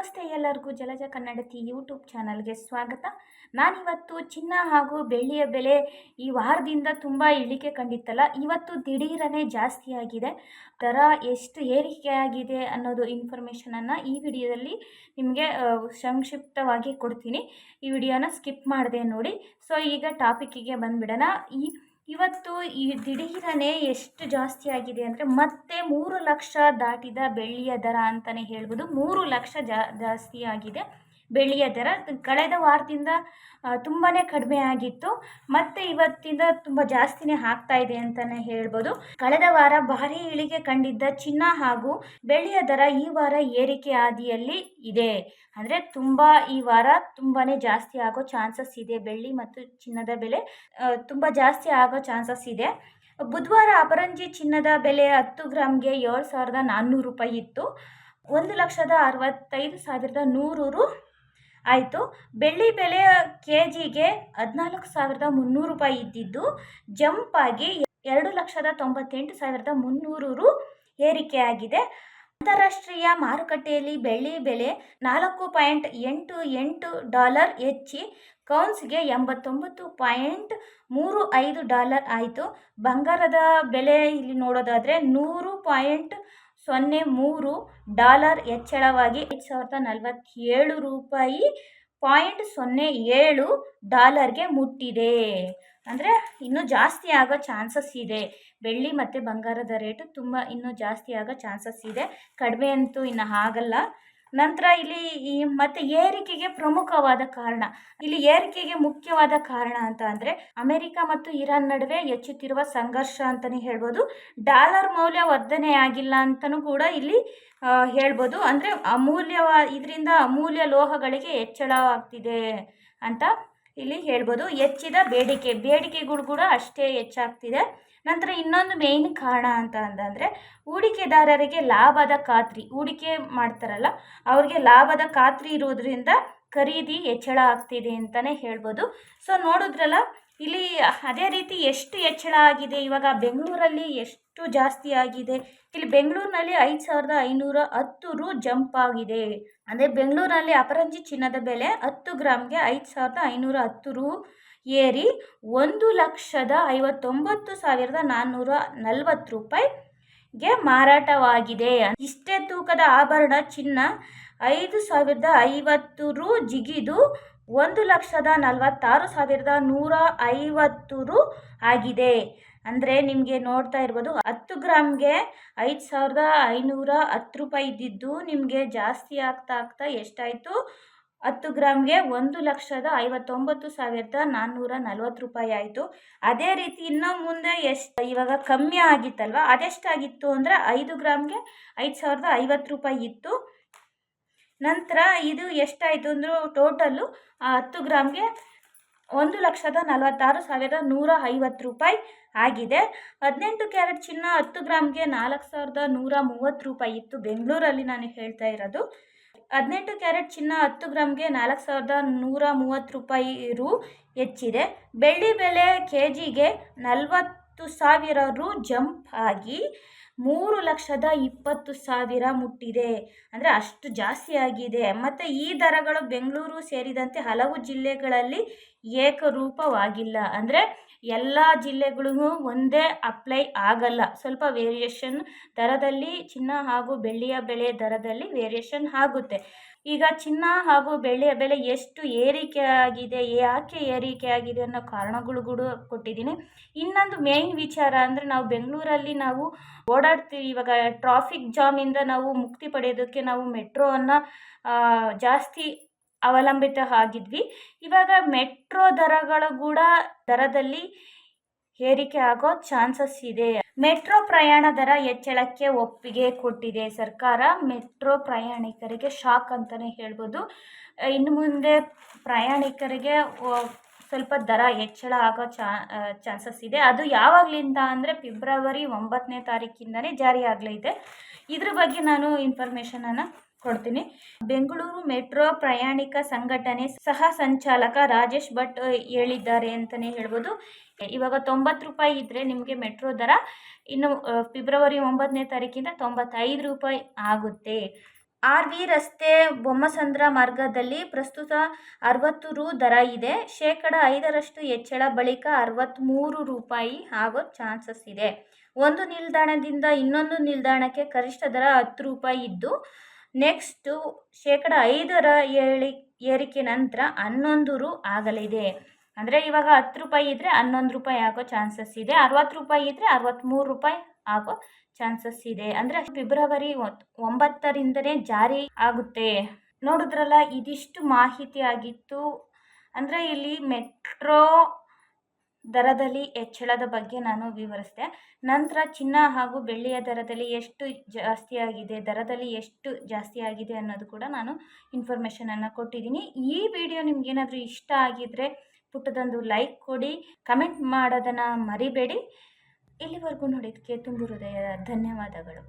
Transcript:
ನಮಸ್ತೆ ಎಲ್ಲರಿಗೂ ಜಲಜ ಕನ್ನಡತಿ ಯೂಟ್ಯೂಬ್ ಚಾನಲ್ಗೆ ಸ್ವಾಗತ. ನಾನಿವತ್ತು ಚಿನ್ನ ಹಾಗೂ ಬೆಳ್ಳಿಯ ಬೆಲೆ ಈ ವಾರದಿಂದ ತುಂಬ ಇಳಿಕೆ ಕಂಡಿತ್ತಲ್ಲ, ಇವತ್ತು ದಿಢೀರನೇ ಜಾಸ್ತಿ ಆಗಿದೆ. ದರ ಎಷ್ಟು ಏರಿಕೆ ಆಗಿದೆ ಅನ್ನೋದು ಇನ್ಫಾರ್ಮೇಷನನ್ನು ಈ ವಿಡಿಯೋದಲ್ಲಿ ನಿಮಗೆ ಸಂಕ್ಷಿಪ್ತವಾಗಿ ಕೊಡ್ತೀನಿ. ಈ ವಿಡಿಯೋನ ಸ್ಕಿಪ್ ಮಾಡಿದೆ ನೋಡಿ. ಸೊ ಈಗ ಟಾಪಿಕ್ಕಿಗೆ ಬಂದುಬಿಡೋಣ. ಈ ಇವತ್ತು ಈ ದಿಢೀರನೇ ಎಷ್ಟು ಜಾಸ್ತಿ ಆಗಿದೆ ಅಂದರೆ ಮತ್ತೆ ಮೂರು ಲಕ್ಷ ದಾಟಿದ ಬೆಳ್ಳಿಯ ದರ ಅಂತಲೇ ಹೇಳ್ಬೋದು. ಮೂರು ಲಕ್ಷ ಜಾಸ್ತಿ ಆಗಿದೆ. ಬೆಳ್ಳಿಯ ದರ ಕಳೆದ ವಾರದಿಂದ ತುಂಬಾ ಕಡಿಮೆ ಆಗಿತ್ತು. ಮತ್ತು ಇವತ್ತಿಂದ ತುಂಬ ಜಾಸ್ತಿನೇ ಆಗ್ತಾ ಇದೆ ಅಂತಲೇ ಹೇಳ್ಬೋದು. ಕಳೆದ ವಾರ ಭಾರಿ ಇಳಿಕೆ ಕಂಡಿದ್ದ ಚಿನ್ನ ಹಾಗೂ ಬೆಳ್ಳಿಯ ದರ ಈ ವಾರ ಏರಿಕೆ ಹಾದಿಯಲ್ಲಿ ಇದೆ. ಅಂದರೆ ತುಂಬ ಈ ವಾರ ತುಂಬಾ ಜಾಸ್ತಿ ಆಗೋ ಚಾನ್ಸಸ್ ಇದೆ. ಬೆಳ್ಳಿ ಮತ್ತು ಚಿನ್ನದ ಬೆಲೆ ತುಂಬ ಜಾಸ್ತಿ ಆಗೋ ಚಾನ್ಸಸ್ ಇದೆ. ಬುಧವಾರ ಅಪರಂಜಿ ಚಿನ್ನದ ಬೆಲೆ ಹತ್ತು ಗ್ರಾಮ್ಗೆ ಏಳು ಸಾವಿರದ ನಾನ್ನೂರು ರೂಪಾಯಿ ಇತ್ತು. ಒಂದು ಲಕ್ಷದ ಅರವತ್ತೈದು ಸಾವಿರದ ನೂರು ರು ಆಯಿತು. ಬೆಳ್ಳಿ ಬೆಲೆ ಕೆ ಜಿಗೆ ಹದಿನಾಲ್ಕು ಸಾವಿರದ ಮುನ್ನೂರು ರೂಪಾಯಿ ಇದ್ದಿದ್ದು, ಜಂಪ್ ಆಗಿ ಎರಡು ಲಕ್ಷದ ತೊಂಬತ್ತೆಂಟು ಸಾವಿರದ ಮುನ್ನೂರು ರು ಏರಿಕೆಯಾಗಿದೆ. ಅಂತಾರಾಷ್ಟ್ರೀಯ ಮಾರುಕಟ್ಟೆಯಲ್ಲಿ ಬೆಳ್ಳಿ ಬೆಲೆ ನಾಲ್ಕು ಪಾಯಿಂಟ್ ಎಂಟು ಎಂಟು ಡಾಲರ್ ಹೆಚ್ಚಿ, ಕೌನ್ಸ್ಗೆ ಎಂಬತ್ತೊಂಬತ್ತು ಪಾಯಿಂಟ್ ಮೂರು ಐದು ಡಾಲರ್ ಆಯಿತು. ಬಂಗಾರದ ಬೆಲೆ ಇಲ್ಲಿ ನೋಡೋದಾದರೆ ನೂರು ಪಾಯಿಂಟ್ ಸೊನ್ನೆ ಮೂರು ಡಾಲರ್ ಹೆಚ್ಚಳವಾಗಿ ಐದು ಸಾವಿರದ ನಲವತ್ತೇಳು ರೂಪಾಯಿ ಪಾಯಿಂಟ್ ಸೊನ್ನೆ ಏಳು ಡಾಲರ್ಗೆ ಮುಟ್ಟಿದೆ. ಅಂದರೆ ಇನ್ನೂ ಜಾಸ್ತಿ ಆಗೋ ಚಾನ್ಸಸ್ ಇದೆ. ಬೆಳ್ಳಿ ಮತ್ತು ಬಂಗಾರದ ರೇಟು ತುಂಬ ಇನ್ನೂ ಜಾಸ್ತಿ ಆಗೋ ಚಾನ್ಸಸ್ ಇದೆ. ಕಡಿಮೆ ಅಂತೂ ಇನ್ನು ಆಗಲ್ಲ. ನಂತರ ಇಲ್ಲಿ ಈ ಮತ್ತು ಏರಿಕೆಗೆ ಪ್ರಮುಖವಾದ ಕಾರಣ. ಇಲ್ಲಿ ಏರಿಕೆಗೆ ಮುಖ್ಯವಾದ ಕಾರಣ ಅಂತ ಅಂದರೆ ಅಮೆರಿಕ ಮತ್ತು ಇರಾನ್ ನಡುವೆ ಹೆಚ್ಚುತ್ತಿರುವ ಸಂಘರ್ಷ ಅಂತಲೇ ಹೇಳ್ಬೋದು. ಡಾಲರ್ ಮೌಲ್ಯ ವರ್ಧನೆ ಆಗಿಲ್ಲ ಅಂತಲೂ ಕೂಡ ಇಲ್ಲಿ ಹೇಳ್ಬೋದು. ಅಂದರೆ ಅಮೂಲ್ಯವ, ಇದರಿಂದ ಅಮೂಲ್ಯ ಲೋಹಗಳಿಗೆ ಹೆಚ್ಚಳವಾಗ್ತಿದೆ ಅಂತ ಇಲ್ಲಿ ಹೇಳ್ಬೋದು ಹೆಚ್ಚಿದ ಬೇಡಿಕೆ. ಬೇಡಿಕೆಗಳು ಕೂಡ ಅಷ್ಟೇ ಹೆಚ್ಚಾಗ್ತಿದೆ. ನಂತರ ಇನ್ನೊಂದು ಮೇಯ್ನ್ ಕಾರಣ ಅಂತ ಅಂತಂದರೆ, ಹೂಡಿಕೆದಾರರಿಗೆ ಲಾಭದ ಖಾತ್ರಿ. ಹೂಡಿಕೆ ಮಾಡ್ತಾರಲ್ಲ, ಅವ್ರಿಗೆ ಲಾಭದ ಖಾತ್ರಿ ಇರೋದ್ರಿಂದ ಖರೀದಿ ಹೆಚ್ಚಳ ಆಗ್ತಿದೆ ಅಂತಲೇ ಹೇಳ್ಬೋದು. ಸೊ ನೋಡಿದ್ರಲ್ಲ, ಇಲ್ಲಿ ಅದೇ ರೀತಿ ಎಷ್ಟು ಹೆಚ್ಚಳ ಆಗಿದೆ? ಇವಾಗ ಬೆಂಗಳೂರಲ್ಲಿ ಎಷ್ಟು ಜಾಸ್ತಿ ಆಗಿದೆ. ಇಲ್ಲಿ ಬೆಂಗಳೂರಿನಲ್ಲಿ ಐದು ಸಾವಿರದ ಐನೂರ ಹತ್ತು ರು ಜಂಪ್ ಆಗಿದೆ. ಅಂದರೆ ಬೆಂಗಳೂರಿನಲ್ಲಿ ಅಪರಂಜಿ ಚಿನ್ನದ ಬೆಲೆ ಹತ್ತು ಗ್ರಾಮ್ಗೆ ಐದು ಸಾವಿರದ ಐನೂರ ಹತ್ತು ರು ಏರಿ ಒಂದು ಲಕ್ಷದ ಐವತ್ತೊಂಬತ್ತು ಸಾವಿರದ ನಾನ್ನೂರ ನಲವತ್ತು ರೂಪಾಯಿಗೆ ಮಾರಾಟವಾಗಿದೆ. ಇಷ್ಟೇ ತೂಕದ ಆಭರಣ ಚಿನ್ನ ಐದು ಸಾವಿರದ ಐವತ್ತು ರು ಜಿಗಿದು ಒಂದು ಲಕ್ಷದ ನಲವತ್ತಾರು ಸಾವಿರದ ನೂರ ಐವತ್ತು ರು ಆಗಿದೆ. ಅಂದರೆ ನಿಮಗೆ ನೋಡ್ತಾ ಇರ್ಬೋದು, ಹತ್ತು ಗ್ರಾಮ್ಗೆ ಐದು ಸಾವಿರದ ಐನೂರ ಹತ್ತು ರೂಪಾಯಿ ಇದ್ದಿದ್ದು ನಿಮಗೆ ಜಾಸ್ತಿ ಆಗ್ತಾ ಆಗ್ತಾ ಎಷ್ಟಾಯಿತು? ಹತ್ತು ಗ್ರಾಮ್ಗೆ ಒಂದು ಲಕ್ಷದ ಐವತ್ತೊಂಬತ್ತು ಸಾವಿರದ ನಾನ್ನೂರ ನಲ್ವತ್ತು ರೂಪಾಯಿ ಆಯಿತು. ಅದೇ ರೀತಿ ಇನ್ನು ಮುಂದೆ ಎಷ್ಟು, ಇವಾಗ ಕಮ್ಮಿ ಆಗಿತ್ತಲ್ವ? ಅದೆಷ್ಟಾಗಿತ್ತು ಅಂದರೆ ಐದು ಗ್ರಾಮ್ಗೆ ಐದು ಸಾವಿರದ ಐವತ್ತು ರೂಪಾಯಿ ಇತ್ತು. ನಂತರ ಇದು ಎಷ್ಟಾಯಿತು ಅಂದರೂ ಟೋಟಲ್ಲು ಹತ್ತು ಗ್ರಾಮ್ಗೆ ಒಂದು ಲಕ್ಷದ ನಲವತ್ತಾರು ಸಾವಿರದ ನೂರ ಐವತ್ತು ರೂಪಾಯಿ ಆಗಿದೆ. ಹದಿನೆಂಟು ಕ್ಯಾರೆಟ್ ಚಿನ್ನ ಹತ್ತು ಗ್ರಾಮ್ಗೆ ನಾಲ್ಕು ಸಾವಿರದ ನೂರ ಮೂವತ್ತು ರೂಪಾಯಿ ಇತ್ತು. ಬೆಂಗಳೂರಲ್ಲಿ ನಾನು ಹೇಳ್ತಾ ಇರೋದು. ಹದಿನೆಂಟು ಕ್ಯಾರೆಟ್ ಚಿನ್ನ ಹತ್ತು ಗ್ರಾಮ್ಗೆ ನಾಲ್ಕು ಸಾವಿರದ ನೂರ ಮೂವತ್ತು ರೂಪಾಯಿ ರು ಹೆಚ್ಚಿದೆ. ಬೆಳ್ಳಿ ಬೆಲೆ ಕೆ ಜಿಗೆ ನಲವತ್ತು ಸಾವಿರ ರು ಜಂಪ್ ಆಗಿ ಮೂರು ಲಕ್ಷದ ಇಪ್ಪತ್ತು ಸಾವಿರ ಮುಟ್ಟಿದೆ. ಅಂದರೆ ಅಷ್ಟು ಜಾಸ್ತಿ ಆಗಿದೆ. ಮತ್ತು ಈ ದರಗಳು ಬೆಂಗಳೂರು ಸೇರಿದಂತೆ ಹಲವು ಜಿಲ್ಲೆಗಳಲ್ಲಿ ಏಕರೂಪವಾಗಿಲ್ಲ. ಅಂದರೆ ಎಲ್ಲ ಜಿಲ್ಲೆಗಳಿಗೂ ಒಂದೇ ಅಪ್ಲೈ ಆಗಲ್ಲ. ಸ್ವಲ್ಪ ವೇರಿಯೇಷನ್ ದರದಲ್ಲಿ ಚಿನ್ನ ಹಾಗೂ ಬೆಳ್ಳಿಯ ಬೆಲೆ ದರದಲ್ಲಿ ವೇರಿಯೇಷನ್ ಆಗುತ್ತೆ. ಈಗ ಚಿನ್ನ ಹಾಗೂ ಬೆಳ್ಳಿಯ ಬೆಲೆ ಎಷ್ಟು ಏರಿಕೆ ಆಗಿದೆ, ಯಾಕೆ ಏರಿಕೆ ಆಗಿದೆ ಅನ್ನೋ ಕಾರಣಗಳು ಕೂಡ ಕೊಟ್ಟಿದ್ದೀನಿ. ಇನ್ನೊಂದು ಮೇನ್ ವಿಚಾರ ಅಂದರೆ ನಾವು ಬೆಂಗಳೂರಲ್ಲಿ ನಾವು ಓಡಾಡ್ತೀವಿ. ಇವಾಗ ಟ್ರಾಫಿಕ್ ಜಾಮಿಂದ ನಾವು ಮುಕ್ತಿ ಪಡೆಯೋದಕ್ಕೆ ನಾವು ಮೆಟ್ರೋ ಅನ್ನು ಜಾಸ್ತಿ ಅವಲಂಬಿತ ಆಗಿದ್ವಿ. ಇವಾಗ ಮೆಟ್ರೋ ದರಗಳು ಕೂಡ ದರದಲ್ಲಿ ಏರಿಕೆ ಆಗೋ ಚಾನ್ಸಸ್ ಇದೆ. ಮೆಟ್ರೋ ಪ್ರಯಾಣ ದರ ಹೆಚ್ಚಳಕ್ಕೆ ಒಪ್ಪಿಗೆ ಕೊಟ್ಟಿದೆ ಸರ್ಕಾರ. ಮೆಟ್ರೋ ಪ್ರಯಾಣಿಕರಿಗೆ ಶಾಕ್ ಅಂತಲೇ ಹೇಳ್ಬೋದು. ಇನ್ನು ಮುಂದೆ ಪ್ರಯಾಣಿಕರಿಗೆ ಸ್ವಲ್ಪ ದರ ಹೆಚ್ಚಳ ಆಗೋ ಚಾ ಚಾನ್ಸಸ್ ಇದೆ. ಅದು ಯಾವಾಗಲಿಂದ ಅಂದರೆ ಫೆಬ್ರವರಿ ಒಂಬತ್ತನೇ ತಾರೀಕಿಂದನೇ ಜಾರಿ ಆಗಲಿದೆ ಇದ್ರ ಬಗ್ಗೆ ನಾನು ಇನ್ಫಾರ್ಮೇಷನನ್ನು ಕೊಡ್ತೀನಿ. ಬೆಂಗಳೂರು ಮೆಟ್ರೋ ಪ್ರಯಾಣಿಕ ಸಂಘಟನೆ ಸಹ ಸಂಚಾಲಕ ರಾಜೇಶ್ ಭಟ್ ಹೇಳಿದ್ದಾರೆ ಅಂತಲೇ ಹೇಳ್ಬೋದು. ಇವಾಗ ತೊಂಬತ್ತು ರೂಪಾಯಿ ಇದ್ದರೆ ನಿಮಗೆ ಮೆಟ್ರೋ ದರ ಇನ್ನು ಫೆಬ್ರವರಿ ಒಂಬತ್ತನೇ ತಾರೀಕಿಂದ ತೊಂಬತ್ತೈದು ರೂಪಾಯಿ ಆಗುತ್ತೆ. ಆರ್ ವಿ ರಸ್ತೆ ಬೊಮ್ಮಸಂದ್ರ ಮಾರ್ಗದಲ್ಲಿ ಪ್ರಸ್ತುತ ಅರವತ್ತು ರು ದರ ಇದೆ. ಶೇಕಡ ಐದರಷ್ಟು ಹೆಚ್ಚಳ ಬಳಿಕ ಅರವತ್ತ್ಮೂರು ರೂಪಾಯಿ ಆಗೋ ಚಾನ್ಸಸ್ ಇದೆ. ಒಂದು ನಿಲ್ದಾಣದಿಂದ ಇನ್ನೊಂದು ನಿಲ್ದಾಣಕ್ಕೆ ಕನಿಷ್ಠ ದರ ಹತ್ತು ರೂಪಾಯಿ ಇದ್ದು ನೆಕ್ಸ್ಟು ಶೇಕಡ ಐದರ ಏಳಿ, ಏರಿಕೆ ನಂತರ ಹನ್ನೊಂದು ರು ಆಗಲಿದೆ. ಅಂದರೆ ಇವಾಗ ಹತ್ತು ರೂಪಾಯಿ ಇದ್ದರೆ ಹನ್ನೊಂದು ರೂಪಾಯಿ ಆಗೋ ಚಾನ್ಸಸ್ ಇದೆ. ಅರವತ್ತು ರೂಪಾಯಿ ಇದ್ದರೆ ಅರವತ್ತ್ಮೂರು ರೂಪಾಯಿ ಆಗೋ ಚಾನ್ಸಸ್ ಇದೆ. ಅಂದರೆ ಫೆಬ್ರವರಿ ಒಂಬತ್ತರಿಂದನೇ ಜಾರಿ ಆಗುತ್ತೆ. ನೋಡಿದ್ರಲ್ಲ, ಇದಿಷ್ಟು ಮಾಹಿತಿ ಆಗಿತ್ತು. ಅಂದರೆ ಇಲ್ಲಿ ಮೆಟ್ರೋ ದರದಲ್ಲಿ ಹೆಚ್ಚಳದ ಬಗ್ಗೆ ನಾನು ವಿವರಿಸಿದೆ. ನಂತರ ಚಿನ್ನ ಹಾಗೂ ಬೆಳ್ಳಿಯ ದರದಲ್ಲಿ ಎಷ್ಟು ಜಾಸ್ತಿ ಆಗಿದೆ ದರದಲ್ಲಿ ಎಷ್ಟು ಜಾಸ್ತಿ ಆಗಿದೆ ಅನ್ನೋದು ಕೂಡ ನಾನು ಇನ್ಫಾರ್ಮೇಷನನ್ನು ಕೊಟ್ಟಿದ್ದೀನಿ. ಈ ವಿಡಿಯೋ ನಿಮಗೇನಾದರೂ ಇಷ್ಟ ಆಗಿದ್ದರೆ ಪುಟ್ಟದೊಂದು ಲೈಕ್ ಕೊಡಿ ಕಮೆಂಟ್ ಮಾಡೋದನ್ನು ಮರಿಬೇಡಿ. ಇಲ್ಲಿವರೆಗೂ ನೋಡಿದ್ದಕ್ಕೆ ತುಂಬು ಹೃದಯ ಧನ್ಯವಾದಗಳು.